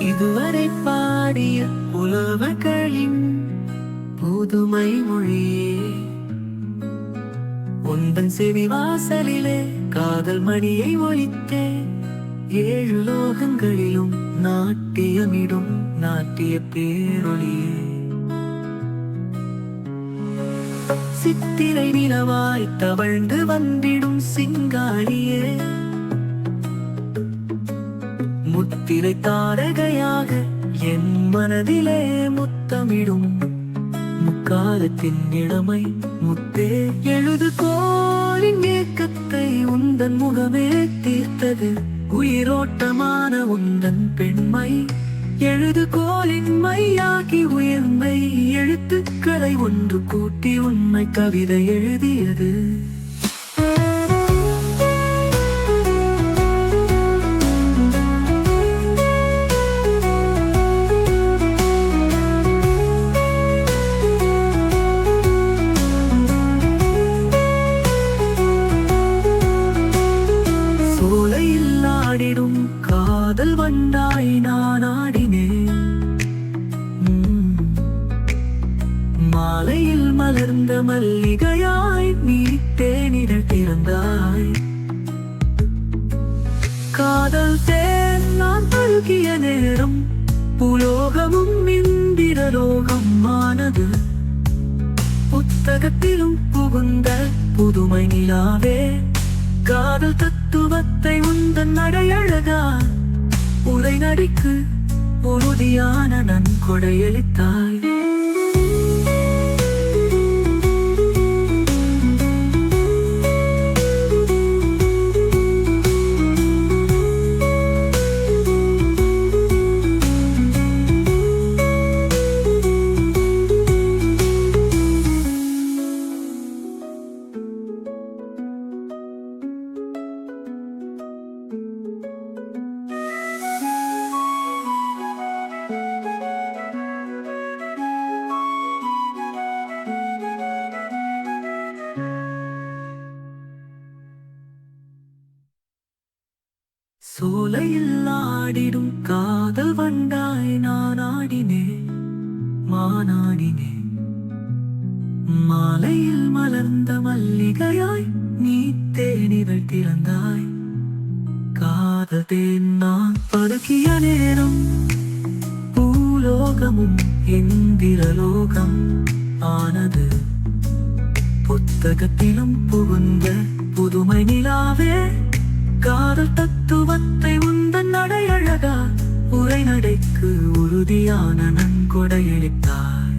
இதுவரை பாடிய புலவர்களின் புதுமை மொழியே உந்தன் செவி வாசலிலே காதல் மணியை ஒழித்தே ஏழு லோகங்களிலும் நாட்டியமிடும் நாட்டிய பேரொழியே. சித்திரை நிலவாய் தவழ்ந்து வந்திடும் சிங்காரியே முத்திரை தாரகையாக என் மனதிலே முத்தமிடும். முக்காலத்தின் இளமை முத்தே எழுது கோலின் ஏக்கத்தை உந்தன் முகமே தீர்த்தது. உயிரோட்டமான உந்தன் பெண்மை எழுது கோலின் மையாகி உயர்மை எழுத்துக்களை ஒன்று கூட்டி உண்மை கவிதை எழுதியது. மாலையில் மலர்ந்த மல்லிகையாய் நீ தேனிடல் திறந்தாய். காதல் தேன் நான் பருகிய நேரம் புலோகமும் இந்திரலோகமானது புத்தகத்திலும் புகுந்த புதுமை நிலாவே காதல் தத்துவத்தை உந்தன் நடையழகா உரை நடிக்கு உறுதியான நன்கொடையளித்தாய் சோலையில் ஆடிடும் காதல் வண்டாய் நான் ஆடினேன் மானாடினேன் மாலையில் மலர்ந்த மல்லிகையாய் நீ தேனிகள் திறந்தாய். காதல் தேன் நான் பதுக்கிய நேரம் பூலோகமும் இந்திரலோகம் ஆனது. புத்தகத்திலும் புகுந்த புதுமை நிலாவே காதல் தத்துவத்தை உந்தன் நடையழகா? உரை நடைக்கு உறுதியான நன்கொடையளித்தார்